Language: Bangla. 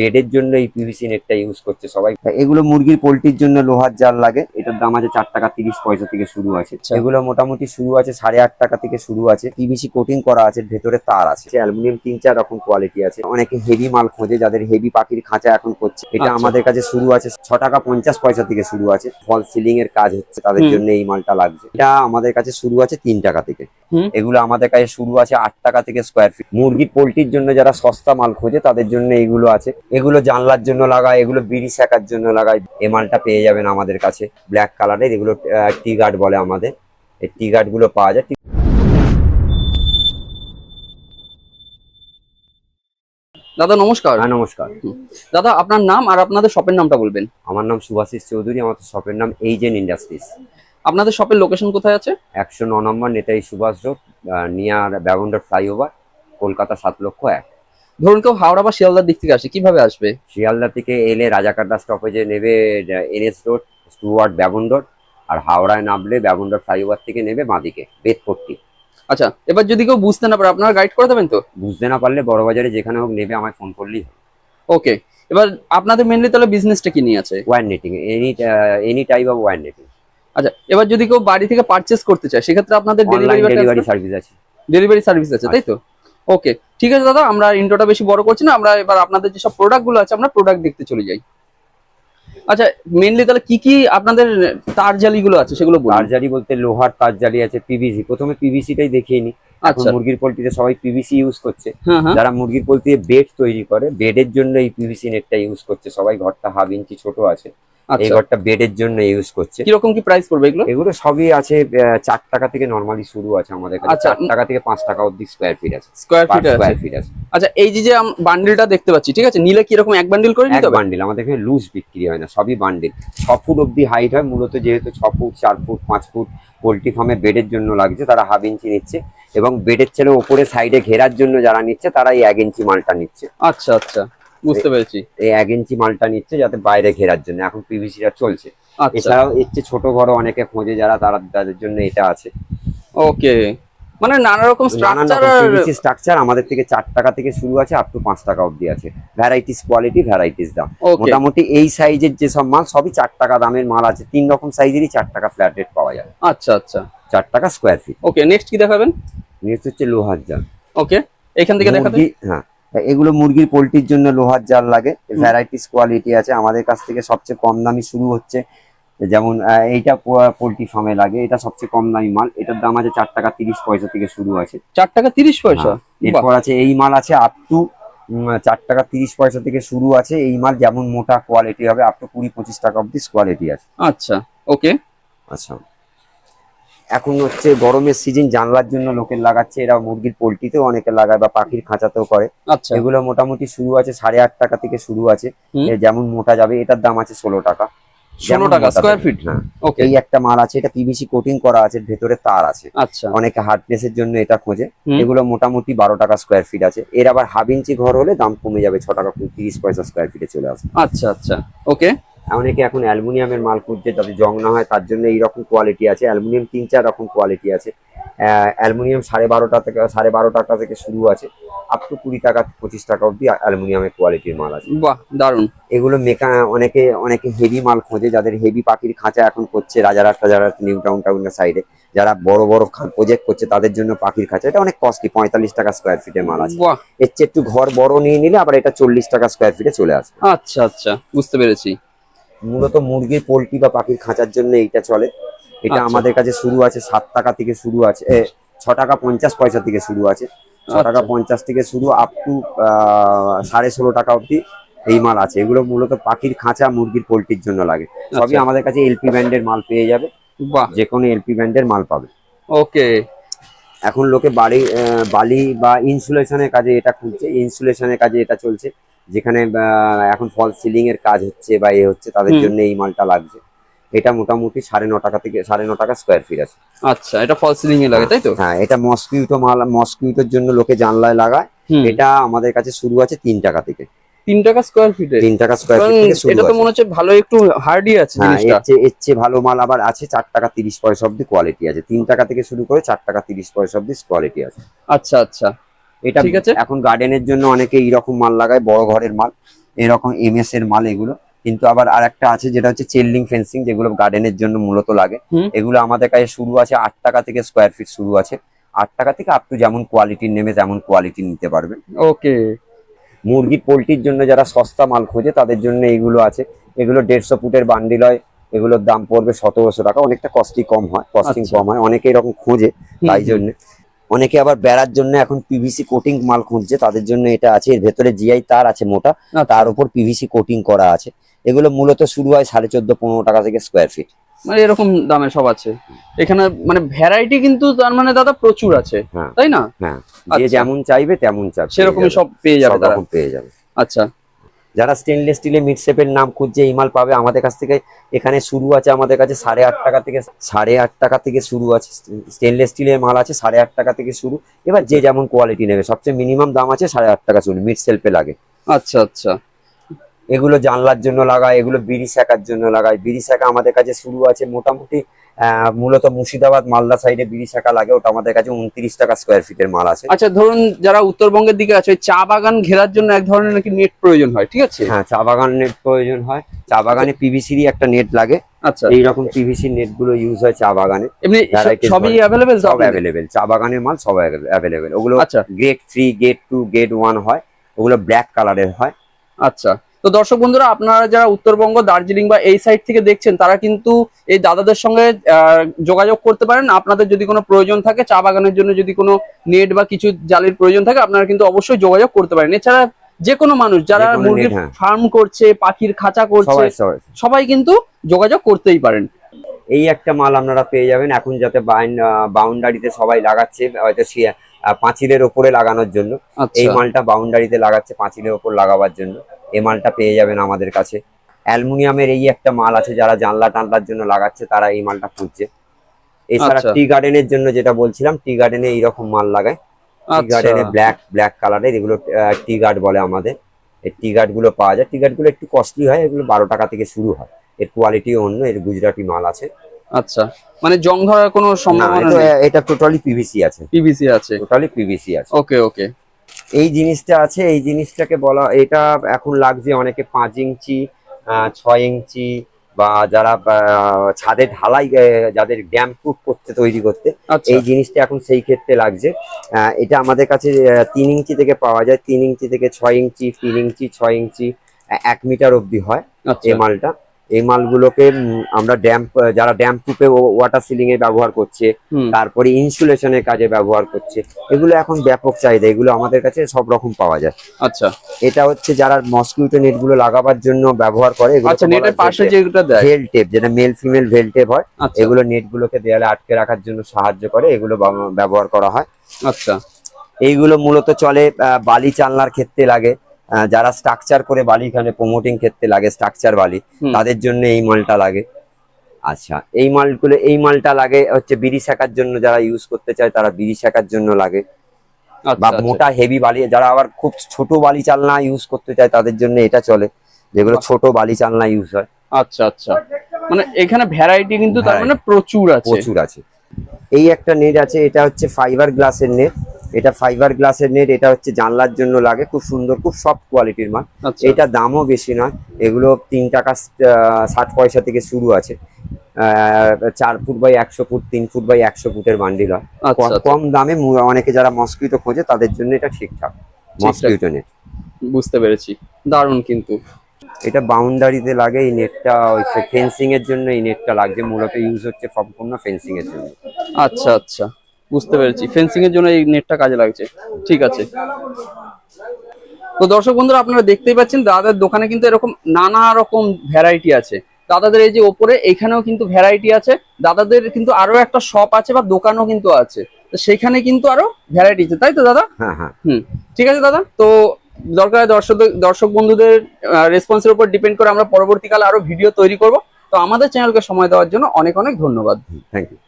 বেডের জন্য এই পিভিসি নেটটা ইউজ করছে সবাই। এগুলো মুরগির পোল্ট্রির জন্য লোহার জাল লাগে। এটার দাম আছে চার টাকা তিরিশ পয়সা থেকে শুরু আছে। আচ্ছা। এগুলো মোটামুটি শুরু আছে সাড়ে আট টাকা থেকে শুরু আছে। পিভিসি কোটিং করা আছে ভেতরে তার আছে। অ্যালুমিনিয়াম তিন চার রকম কোয়ালিটি আছে। অনেকে হেভি মাল খোঁজে যাদের হেভি পাখির খাঁচা এখন করছে। এটা আচ্ছা। আমাদের কাছে শুরু আছে ছ টাকা পঞ্চাশ পয়সা থেকে শুরু আছে। ফল সিলিং এর কাজ হচ্ছে তাদের জন্য এই মালটা লাগছে। এটা আমাদের কাছে শুরু আছে তিন টাকা থেকে। এগুলো আমাদের কাছে শুরু আছে আট টাকা থেকে স্কোয়ার ফিট মুরগির পোল্ট্রির জন্য যারা সস্তা মাল খোঁজে তাদের জন্য এগুলো আছে। এগুলো জানলার জন্য লাগায় এগুলো বিড়ি শেখার জন্য লাগায়। এ মালটা পেয়ে যাবেন আমাদের কাছে। ব্ল্যাক কালারের এগুলো টি গার্ড বলে আমাদের। এই টি গার্ডগুলো পাওয়া যায়। দাদা নমস্কার। হ্যাঁ নমস্কার। দাদা আপনার নাম আর আপনাদের শপের নামটা বলবেন। আমার নাম সুভাষিস চৌধুরী আমার শপের নাম এইজেন ইন্ডাস্ট্রিজ আপনাদের শপের লোকেশন কোথায় আছে? একশো ন নম্বর নেতাজি সুভাষ রোড নিয়ার ব্যাবন্ডার ফ্লাইওভার কলকাতা সাত লক্ষ এক। ধরুন কেউ হাওড়া বা শিয়ালদার দিক থেকে আসে কীভাবে আসবে? শিয়ালদা থেকে এলে রাজাকাটা স্টপেজে নেবে এনএস রোড স্টুয়ার্ড ব্যাবন্ডর আর হাওড়ায় নামলে ব্যাবন্ডর ফ্লাইওভার থেকে নেবে বাঁদিকে বেদপট্টি। আচ্ছা এবার যদি কেউ বুঝতে না পারে আপনারা গাইড করে দেবেন তো? বুঝতে না পারলে বড় বাজারে যেখানে হোক নেবে আমায় ফোন করলেই ওকে এবার আপনাদের মেনলি তাহলে বিজনেসটা কি নিয়ে আছে? Wire netting any any type of wire netting আচ্ছা এবার যদি কেউ বাড়ি থেকে পারচেস করতে চায় সেক্ষেত্রে আপনাদের ডেলিভারি সার্ভিস আছে ডেলিভারি সার্ভিস আছে। তাই তো? ওকে ঠিক আছে দাদা আমরা ইন্ট্রোটা বেশি বড় করছি না আমরা এবার আপনাদের যেসব প্রোডাক্টগুলো আছে আমরা প্রোডাক্ট দেখতে চলে যাই। আচ্ছা মেইনলি তাহলে কি কি আপনাদের তার জালিগুলো আছে সেগুলো বলুন। তারজারি বলতে লোহার তারজারি আছে পিভিসি প্রথমে পিভিসিটাই দেখিয়ে নি। আচ্ছা। মুরগির পোল্ট্রিতে সবাই পিভিসি ইউজ করছে। হ্যাঁ হ্যাঁ। যারা মুরগির পোল্ট্রি বেড তৈরি করে বেডের জন্য এই পিভিসি নেটটা ইউজ করছে। সবাই ঘরটা হাফ ইঞ্চি ছোট আছে। এই আচ্ছা ঘরটা বেডের জন্য ইউজ করছে। কীরকম কি প্রাইস পড়বে এগুলো? এগুলো সবই আছে চার টাকা থেকে নর্মালি শুরু আছে আমাদের কাছে। আচ্ছা, চার টাকা থেকে পাঁচ টাকা অব্দি স্কোয়ার ফিট আছে। স্কোয়ার ফিট আছে। স্কোয়ার ফিট আছে। আচ্ছা এই যে যে বান্ডিলটা দেখতে পাচ্ছি ঠিক আছে? নিলে কি এরকম এক বান্ডিল করে নিতে হবে? বান্ডিল আমাদের এখানে লুজ বিক্রি হয় না সবই বান্ডিল ছ ফুট অব্দি হাইট হয় মূলত যেহেতু ছ ফুট চার ফুট পাঁচ ফুট পোল্ট্রি ফার্মে বেডের জন্য লাগছে তারা হাফ ইঞ্চি নিচ্ছে এবং বেডের ছেলে ওপরে সাইডে ঘেরার জন্য যারা নিচ্ছে তারা এই এক ইঞ্চি মালটা নিচ্ছে। আচ্ছা আচ্ছা। বুঝতে পেরেছি। এই এক ইঞ্চি মালটা নিচ্ছে যাতে বাইরে ঘেরার জন্য। এখন পিভিসিটা চলছে। আচ্ছা। এছাড়াও এর চেয়ে ছোট বড় অনেকে খোঁজে যারা তারা তাদের জন্য এটা আছে। ওকে। মানে নানা রকম স্ট্রাকচার আমাদের থেকে চার টাকা থেকে শুরু আছে আপ টু পাঁচ টাকা অব্দি আছে। ভ্যারাইটিস কোয়ালিটি ভ্যারাইটিস দাম। মোটামুটি এই সাইজের যেসব মাল সবই চার টাকা দামের মাল আছে। তিন রকম সাইজেরই চার টাকা ফ্ল্যাট রেট পাওয়া যায়। আচ্ছা আচ্ছা। চার টাকা স্কোয়ার ফিট ওকে নেক্সট কি দেখাবেন? নেক্সট হচ্ছে লোহার জাল। ওকে এখান থেকে দেখাবেন? হ্যাঁ। এগুলো মুরগির পোলট্রির জন্য লোহার জাল লাগে। ভ্যারাইটিস কোয়ালিটি আছে। আমাদের কাছ থেকে সবচেয়ে কম দামি শুরু হচ্ছে। যেমন এইটা পোল্ট্রি ফার্মে লাগে। এটা সবচেয়ে কম দামি মাল। এটার দাম আছে চার টাকা তিরিশ পয়সা থেকে শুরু আছে। চার টাকা তিরিশ পয়সা? হ্যাঁ, এরপর আছে এই মাল আছে আপ টু চার টাকা তিরিশ পয়সা থেকে শুরু আছে। এই মাল যেমন মোটা কোয়ালিটি হবে আপ টু কুড়ি পঁচিশ টাকা অব্দি কোয়ালিটি আছে। আচ্ছা ওকে আচ্ছা। এখন হচ্ছে গরমের সিজন জানলার জন্য লোকের লাগাচ্ছে এরা মুরগির পোল্ট্রিতেও অনেকে লাগায় বা পাখির খাঁচাতেও করে। আচ্ছা। এগুলো মোটামুটি শুরু আছে সাড়ে আট টাকা থেকে শুরু আছে। যেমন মোটা যাবে এটার দাম আছে ষোলো টাকা। ষোলো যেমন টাকা স্কোয়ার ফিট ওকে এই একটা মাল আছে এটা পিভিসি কোটিং করা আছে ভেতরে তার আছে। আচ্ছা। অনেকে হার্ডনেস এর জন্য এটা খোঁজে। এগুলো মোটামুটি বারো টাকা স্কোয়ার ফিট আছে। এর আবার হাফ ইঞ্চি ঘর হলে দাম কমে যাবে ছ টাকা তিরিশ পয়সা স্কোয়ার ফিটে চলে আসবে। আচ্ছা আচ্ছা। ওকে অনেকে এখন অ্যালুমিনিয়ামের মাল খুঁজছে যাতে জং না হয় তার জন্য এইরকম কোয়ালিটি আছে। অ্যালুমিনিয়াম তিন চার রকম কোয়ালিটি আছে। অ্যালুমিনিয়াম সাড়ে বারোটা থেকে সাড়ে বারো টাকা থেকে শুরু আছে। আপ টু কুড়ি টাকা পঁচিশ টাকা অব্দি অ্যালুমিনিয়ামের কোয়ালিটির মাল আছে। বাহ দারুণ এগুলো মেকা অনেকে অনেকে হেভি মাল খোঁজে যাদের হেভি পাখির খাঁচা এখন করছে রাজারহাট টাজারহাট নিউ টাউন টাউনের সাইডে যারা বড় বড় প্রজেক্ট করছে তাদের জন্য পাখির খাঁচা এটা অনেক কস্টলি পঁয়তাল্লিশ টাকা স্কোয়ার ফিটের মাল আছে। বাহ। এর চেয়ে একটু ঘর বড় নিয়ে নিলে আবার এটা চল্লিশ টাকা স্কোয়ার ফিটে চলে আসবে। আচ্ছা আচ্ছা বুঝতে পেরেছি। মূলত মুরগির পোলট্রি বা পাখির খাঁচার জন্য এইটা চলে। এটা আচ্ছা। আমাদের কাছে শুরু আছে সাত টাকা থেকে শুরু আছে ছ টাকা পঞ্চাশ পয়সা থেকে শুরু আছে। ছ টাকা আচ্ছা। পঞ্চাশ থেকে শুরু আপ টু সাড়ে ষোলো টাকা অবধি এই মাল আছে। এগুলো মূলত পাখির খাঁচা মুরগির পোলট্রির জন্য লাগে। সবই আচ্ছা। আমাদের কাছে এলপি ব্যান্ডের মাল পেয়ে যাবে। বাহ। যে কোনো এলপি ব্যান্ডের মাল পাবে। ওকে। এখন লোকে বাড়ি বালি বা ইনসুলেশনের কাজে এটা খুঁজছে ইনসুলেশনের কাজে এটা চলছে। যেখানে এখন ফল সিলিং এর কাজ হচ্ছে বা এ হচ্ছে তাদের জন্য এই মালটা লাগছে। এটা মোটামুটি সাড়ে ন টাকা থেকে সাড়ে ন টাকা স্কোয়ার ফিট আছে। আচ্ছা এটা ফল সিলিং এ লাগে তাই তো? হ্যাঁ এটা মসকিউটো মাল মসকিউটোর জন্য লোকে জানলায় লাগায়। এটা আমাদের কাছে শুরু আছে তিন টাকা থেকে। তিন টাকা স্কোয়ার ফিটে তিন টাকা স্কোয়ার ফিট এটা তো মনে হচ্ছে ভালো একটু হার্ডি আছে হ্যাঁ জিনিসটা। এর চেয়ে ভালো মাল আবার আছে চার টাকা তিরিশ পয়সা অব্দি কোয়ালিটি আছে। তিন টাকা থেকে শুরু করে চার টাকা তিরিশ পয়সা অব্দি কোয়ালিটি আছে। আচ্ছা আচ্ছা। এটা ঠিক আছে। এখন গার্ডেনের জন্য অনেকে এইরকম মাল লাগায় বড় ঘরের মাল এরকম এমএস এর মাল এগুলো। কিন্তু আবার আর একটা আছে যেটা হচ্ছে চেল্লিং ফেন্সিং যেগুলো গার্ডেনের জন্য মূলত লাগে। এগুলো আমাদের কাছে শুরু আছে আট টাকা থেকে স্কোয়ার ফিট শুরু আছে। আট টাকা থেকে আপ টু যেমন কোয়ালিটির নেমে তেমন কোয়ালিটি নিতে পারবেন ওকে মুরগি পোলট্রির জন্য যারা সস্তা মাল খোঁজে তাদের জন্য এগুলো আছে। এগুলো দেড়শো ফুটের বান্ডিল হয় এগুলোর দাম পড়বে সতেরোশো টাকা। অনেকটা কস্টলি কম হয় কস্টিং আচ্ছা। কম হয় অনেকে এরকম খোঁজে তাই জন্য। অনেকে আবার বেড়ার জন্য এখন পিভিসি কোটিং মাল খুঁজছে তাদের জন্য এটা আছে এর ভেতরে জিআই তার আছে মোটা তার উপর পিভিসি কোটিং করা আছে। এগুলো মূলত শুরু হয় সাড়ে চোদ্দ পনেরো টাকা থেকে স্কোয়ার ফিট মানে এরকম দামে সব আছে। এখানে মানে ভ্যারাইটি কিন্তু তার মানে দাদা প্রচুর আছে হ্যাঁ। তাই না? হ্যাঁ। যে আচ্ছা। যেমন চাইবে তেমন চাইবে সেরকমই সব পেয়ে যাবে পেয়ে যাবে। আচ্ছা। যারা স্টেনলেস স্টিলে মিড শেপের নাম খুঁজছে, এই মাল পাবে আমাদের কাছ থেকে। এখানে শুরু আছে আমাদের কাছে সাড়ে আট টাকা থেকে, সাড়ে আট টাকা থেকে শুরু আছে। স্টেনলেস স্টিলের মাল আছে সাড়ে আট টাকা থেকে শুরু। এবার যে যেমন কোয়ালিটি নেবে, সবচেয়ে মিনিমাম দাম আছে সাড়ে আট টাকা শুরু মিড সেলফে লাগে। আচ্ছা আচ্ছা। এগুলো জানলার জন্য লাগায় এগুলো বিড়ি শাখার জন্য লাগায়। বিড়ি শাখা আমাদের কাছে শুরু আছে মোটামুটি মূলত মুর্শিদাবাদ মালদা সাইডে বিড়ি শাখা লাগে ওটা আমাদের কাছে উনত্রিশ টাকা স্কোয়ার ফিটের মাল আছে। আচ্ছা ধরুন যারা উত্তরবঙ্গের দিকে আছে চা বাগান ঘেরার জন্য এক ধরনের নাকি নেট প্রয়োজন হয় ঠিক আছে? হ্যাঁ চা বাগান নেট প্রয়োজন হয়। চা বাগানে পিভিসিরই একটা নেট লাগে। আচ্ছা। এইরকম পিভিসি নেটগুলো ইউজ হয় চা বাগানে। এমনি সবই অ্যাভেলেবেল সব অ্যাভেলেবেল চা বাগানের মাল সব অ্যাভেলেবেল ওগুলো আচ্ছা। Grade three grade two grade one হয়। ওগুলো ব্ল্যাক কালারের হয়। আচ্ছা। তো দর্শক বন্ধুরা আপনারা যারা উত্তরবঙ্গ দার্জিলিং বা এই সাইড থেকে দেখছেন তারা কিন্তু এই দাদাদের সঙ্গে যোগাযোগ করতে পারেন। আপনাদের যদি কোনো প্রয়োজন থাকে চা বাগানের জন্য যদি কোনো নেট বা কিছু জালের প্রয়োজন থাকে আপনারা কিন্তু অবশ্যই যোগাযোগ করতে পারেন। এছাড়া যে কোনো মানুষ যারা মুরগির হ্যাঁ। ফার্ম করছে পাখির খাঁচা করছে সবাই। কিন্তু যোগাযোগ করতেই পারেন। এই একটা মাল আপনারা পেয়ে যাবেন এখন যাতে বাউন্ডারিতে সবাই লাগাচ্ছে হয়তো পাঁচিলের ওপরে লাগানোর জন্য। এই আচ্ছা মালটা বাউন্ডারিতে লাগাচ্ছে পাঁচিলের ওপর লাগাবার জন্য। এই মালটা পেয়ে যাবেন আমাদের কাছে। অ্যালুমিনিয়ামের এই একটা মাল আছে যারা জানলা টানলার জন্য লাগাচ্ছে তারা এই মালটা খুঁজছে। এছাড়া আচ্ছা। টি গার্ডেনের জন্য যেটা বলছিলাম টি গার্ডেনে এইরকম মাল লাগায়। টি আচ্ছা। গার্ডেনে ব্ল্যাক ব্ল্যাক কালারের এগুলো টি গার্ড বলে আমাদের। এই টি গার্ডগুলো পাওয়া যায়। টি গার্ডগুলো একটু কস্টলি হয় এগুলো বারো টাকা থেকে শুরু হয়। এর কোয়ালিটি অন্য এর গুজরাটি মাল আছে। আচ্ছা। মানে জং ধরার কোনো সম্ভাবনা এটা টোটালি পিভিসি আছে। পিভিসি আছে। টোটালি পিভিসি আছে। ওকে ওকে এই জিনিসটা আছে এই জিনিসটাকে বলা এটা এখন লাগছে অনেকে পাঁচ ইঞ্চি ছয় ইঞ্চি বা যারা ছাদে ঢালাই যাদের ড্যাম প্রুফ করতে তৈরি করতে আচ্ছা। এই জিনিসটা এখন সেই ক্ষেত্রে লাগছে। আহ, এটা আমাদের কাছে তিন ইঞ্চি থেকে পাওয়া যায় তিন ইঞ্চি থেকে ছয় ইঞ্চি তিন ইঞ্চি ছয় ইঞ্চি এক মিটার অবধি হয় আচ্ছা। এই মালটা। এই মালগুলোকে আমরা ড্যাম্প যারা ড্যাম্প প্রুফে ওয়াটার সিলিং এ ব্যবহার করছে তারপরে ইনসুলেশনের কাজে ব্যবহার করছে এগুলো এখন ব্যাপক চাহিদা এগুলো আমাদের কাছে সব রকম পাওয়া যায়। আচ্ছা। এটা হচ্ছে যারা মসকিউটো নেটগুলো লাগাবার জন্য ব্যবহার করে আচ্ছা নেটের পাশে যেটা দেয়। ভেল টেপ যেটা মেল ফিমেল ভেল টেপ হয় আচ্ছা। এগুলো নেট গুলোকে দেয়ালে আটকে রাখার জন্য সাহায্য করে এগুলো ব্যবহার করা হয়। আচ্ছা। এইগুলো মূলত চলে বালি চালনার ক্ষেত্রে লাগে। যারা স্ট্রাকচার করে বালি এখানে প্রমোটিং ক্ষেত্রে লাগে স্ট্রাকচার বালি তাদের জন্য এই মালটা লাগে। আচ্ছা এই মালগুলো এই মালটা লাগে হচ্ছে বিড়ি শাখার জন্য যারা ইউজ করতে চায় তারা বিড়ি শাখার জন্য লাগে। আচ্ছা বা আচ্ছা। মোটা হেভি বালি যারা আবার খুব ছোট বালি চালনা ইউজ করতে চায় তাদের জন্য এটা চলে যেগুলো ছোট বালি চালনা ইউজ হয়। আচ্ছা আচ্ছা। মানে এখানে ভ্যারাইটি কিন্তু তার মানে প্রচুর আছে। প্রচুর আছে। এই একটা নেট আছে এটা হচ্ছে ফাইবার গ্লাসের নেট এটা ফাইবার গ্লাসের নেট এটা হচ্ছে জানলার জন্য লাগে খুব সুন্দর খুব সফট কোয়ালিটির মাল। আচ্ছা। এটা দামও বেশি নয় এগুলো তিন টাকা ষাট পয়সা থেকে শুরু আছে। চার ফুট বাই একশো ফুট তিন ফুট বাই একশো ফুটের বান্ডিল হয়। আচ্ছা কম- আচ্ছা, দামে অনেকে যারা মসকিউটো খোঁজে তাদের জন্য এটা ঠিকঠাক। মসকিউটো নেট বুঝতে পেরেছি। দারুণ কিন্তু। এটা বাউন্ডারিতে লাগে এই নেটটা ওই ফেন্সিং এর জন্য এই নেটটা লাগছে। মূলত ইউজ হচ্ছে সম্পূর্ণ ফেন্সিং এর জন্য। আচ্ছা আচ্ছা। বুঝতে পেরেছি। ফেন্সিং এর জন্য এই নেটটা কাজে লাগছে। ঠিক আছে। তো দর্শক বন্ধুরা আপনারা দেখতেই পাচ্ছেন দাদাদের দোকানে কিন্তু এরকম নানা রকম ভ্যারাইটি আছে। দাদাদের এই যে ওপরে এখানেও কিন্তু ভ্যারাইটি আছে। দাদাদের কিন্তু আরও একটা শপ আছে বা দোকানও কিন্তু আছে। তো সেখানে কিন্তু আরও ভ্যারাইটি আছে। তাই তো দাদা? হ্যাঁ হ্যাঁ। ঠিক আছে দাদা? তো দরকার দর্শক দর্শক বন্ধুদের রেসপন্সের উপর ডিপেন্ড করে আমরা পরবর্তীকালে আরও ভিডিও তৈরি করব। তো আমাদের চ্যানেলকে সময় দেওয়ার জন্য অনেক অনেক ধন্যবাদ। Thank you